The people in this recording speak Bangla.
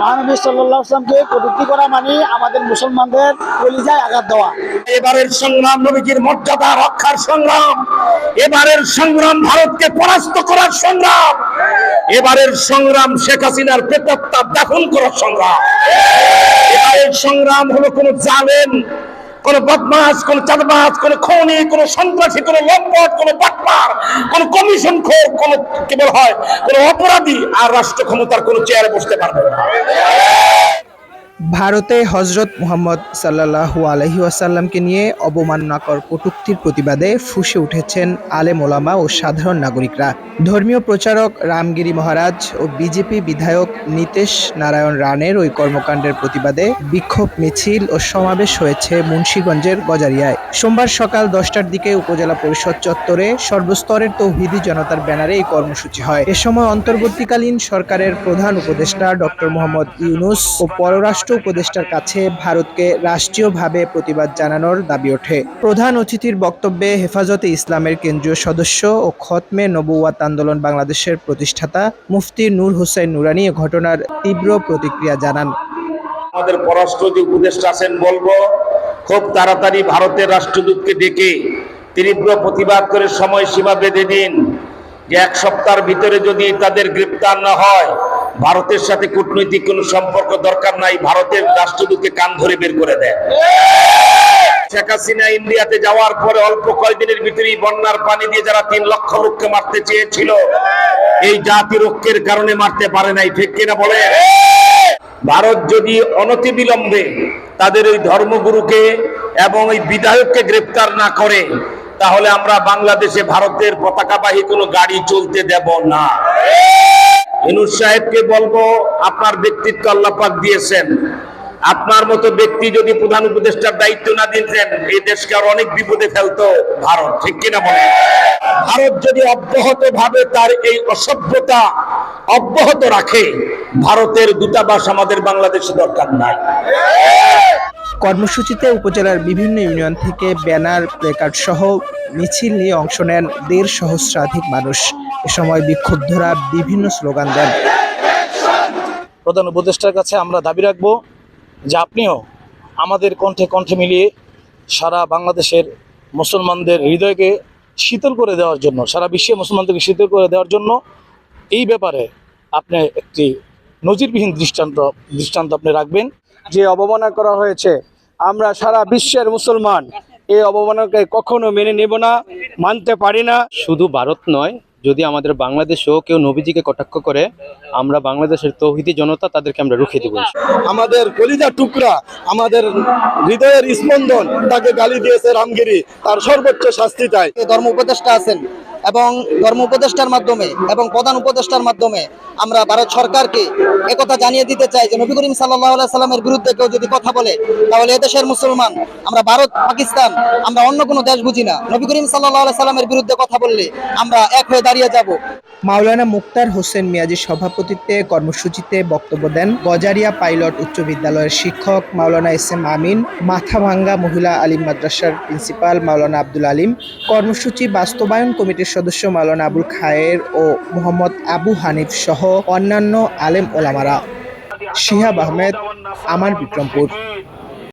মহানবী সাল্লাহ আসলামকে কটূক্তি করা মানে আমাদের মুসলমানদের কলিজায় আঘাত দেওয়া। এবারের সংগ্রাম নবীজির মর্যাদা রক্ষার সংগ্রাম, এবারের সংগ্রাম ভারতকে পরাস্ত করার সংগ্রাম, এবারের সংগ্রাম শেখ হাসিনার প্রেতত্তা দাফন করার সংগ্রাম। এবারের সংগ্রাম হলো কোন জালেন কোন বদমাস কোন চাঁদবাজ, কোন খনি, কোন সন্ত্রাসী, কোন লম্পট, কোন বাটপার, কোন কমিশন খোর কোন কেবল হয়, কোন অপরাধী আর রাষ্ট্র ক্ষমতার কোন চেয়ারে বসতে পারবে না। ভারতে হজরত মুহাম্মদ সাল্লাহু আলহি ওয়াসাল্লামকে নিয়ে অবমাননাকর কটূক্তির প্রতিবাদে ফুসে উঠেছেন আলেম ওলামা ও সাধারণ নাগরিকরা। ধর্মীয় প্রচারক রামগিরি মহারাজ ও বিজেপি বিধায়ক নীতেশ নারায়ণ রানের ওই কর্মকাণ্ডের প্রতিবাদে বিক্ষোভ মিছিল ও সমাবেশ হয়েছে মুন্সীগঞ্জের গজারিয়ায়। সোমবার সকাল দশটার দিকে উপজেলা পরিষদ চত্বরে সর্বস্তরের তৌহিদি জনতার ব্যানারে এই কর্মসূচি হয়। এ সময় অন্তর্বর্তীকালীন সরকারের প্রধান উপদেষ্টা ডক্টর মোহাম্মদ ইউনুস ও পররাষ্ট্র উপদেষ্টার কাছে ভারতকে রাষ্ট্রীয়ভাবে প্রতিবাদ জানানোর দাবি ওঠে। প্রধান অতিথির বক্তব্যে হেফাজতে ইসলামের কেন্দ্রীয় সদস্য ও খতমে নবুয়াত আন্দোলন বাংলাদেশের প্রতিষ্ঠাতা মুফতি নূর হোসেন নুরানি ঘটনার তীব্র প্রতিক্রিয়া জানান। আমাদের পররাষ্ট্র যে উপদেষ্টা আছেন বলব, খুব তাড়াতাড়ি ভারতের রাষ্ট্রদূতকে ডেকে তীব্র প্রতিবাদ করে সময়সীমা বেঁধে দিন। যে এক সপ্তাহের ভিতরে যদি তাদের গ্রেপ্তার না হয় ভারতের সাথে কূটনৈতিক কোনো সম্পর্ক দরকার নাই, ভারতের রাষ্ট্রদূতকে কান ধরে বের করে দেয়। শেখ হাসিনা ইন্ডিয়াতে যাওয়ার পরে অল্প কয়েকদিনের ভিতরেই বন্যার পানি দিয়ে যারা তিন লক্ষ লোককে মারতে চেয়েছিল, এই জাতি রক্ষের কারণে মারতে পারে নাই, ঠিক কিনা বলে ভারত যদি অনতিবিলম্বে তাদের ওই ধর্মগুরুকে এবং ওই বিধায়ককে গ্রেপ্তার না করে, তাহলে আমরা বাংলাদেশে ভারতের পতাকাবাহী কোনো গাড়ি চলতে দেব না। ইনুস সাহেবকে বলব, আপনার ব্যক্তিত্ব আল্লাপাক দিয়েছেন। আপনার মতো ব্যক্তি যদি প্রধান উপদেষ্টার দায়িত্ব না দিতেন এই দেশকে আর অনেক বিপদে ফেলতো ভারত। ঠিক কিনা বলে ভারত যদি অব্যাহত ভাবে তার এই অসভ্যতা অব্যাহত রাখে, ভারতের দূতাবাস আমাদের বাংলাদেশে দরকার নাই। কর্মসূচিতে উপজেলার বিভিন্ন ইউনিয়ন থেকে ব্যানার, প্লেকার্ড সহ মিছিল নিয়ে অংশ নেন দেড় সহস্রাধিক মানুষ। এ সময় বিক্ষুব্ধরা বিভিন্ন স্লোগান দেন। প্রধান উপদেষ্টার কাছে আমরা দাবি রাখব যে আপনিও আমাদের কণ্ঠে কণ্ঠে মিলিয়ে সারা বাংলাদেশের মুসলমানদের হৃদয়কে শীতল করে দেওয়ার জন্য সারা বিশ্বে মুসলমানদেরকে শীতল করে দেওয়ার জন্য এই ব্যাপারে আপনি একটি নজিরবিহীন দৃষ্টান্ত দৃষ্টান্ত আপনি রাখবেন। যে অবমাননা করা হয়েছে আমরা সারা বিশ্বের মুসলমান এই অবমাননাকে কখনো মেনে নেব না মানতে পারি না। শুধু ভারত নয় যদি আমাদের বাংলাদেশেও কেউ নবীজিকে কটাক্ষ করে আমরা বাংলাদেশের তৌহিদি জনতা তাদেরকে আমরা রুখে দেব আমাদের কলিজা টুকরা আমাদের হৃদয়ের স্পন্দন তাকে গালি দিয়েছে রামগিরি তার সর্বোচ্চ শাস্তি চাই ধর্ম উপদেষ্টা আছেন। এবং ধর্ম উপদেষ্টার মাধ্যমে এবং প্রধান উপদেষ্টার মাধ্যমে আমরা ভারত সরকারকে একথা জানিয়ে দিতে চাই যে নবী করিম সাল্লাহ সাল্লামের বিরুদ্ধে কেউ যদি কথা বলে, তাহলে এদেশের মুসলমান, আমরা ভারত, পাকিস্তান, আমরা অন্য কোনো দেশ বুঝি না। নবী করিম সাল্লাহ সাল্লামের বিরুদ্ধে কথা বললে আমরা এক হয়ে দাঁড়িয়ে যাব। মাওলানা মুক্তার হোসেন মিয়াজির সভাপতিত্বে কর্মসূচিতে বক্তব্য দেন গজারিয়া পাইলট উচ্চ বিদ্যালয়ের শিক্ষক মাওলানা এস এম আমিন, মাথাভাঙ্গা মহিলা আলিম মাদ্রাসার প্রিন্সিপাল মাওলানা আব্দুল আলিম, কর্মসূচি বাস্তবায়ন কমিটির সদস্য মাওলানা আবুল খায়ের ও মোহাম্মদ আবু হানিফ সহ অন্যান্য আলেম ওলামারা। শিহাব আহমেদ, আমার বিক্রমপুর।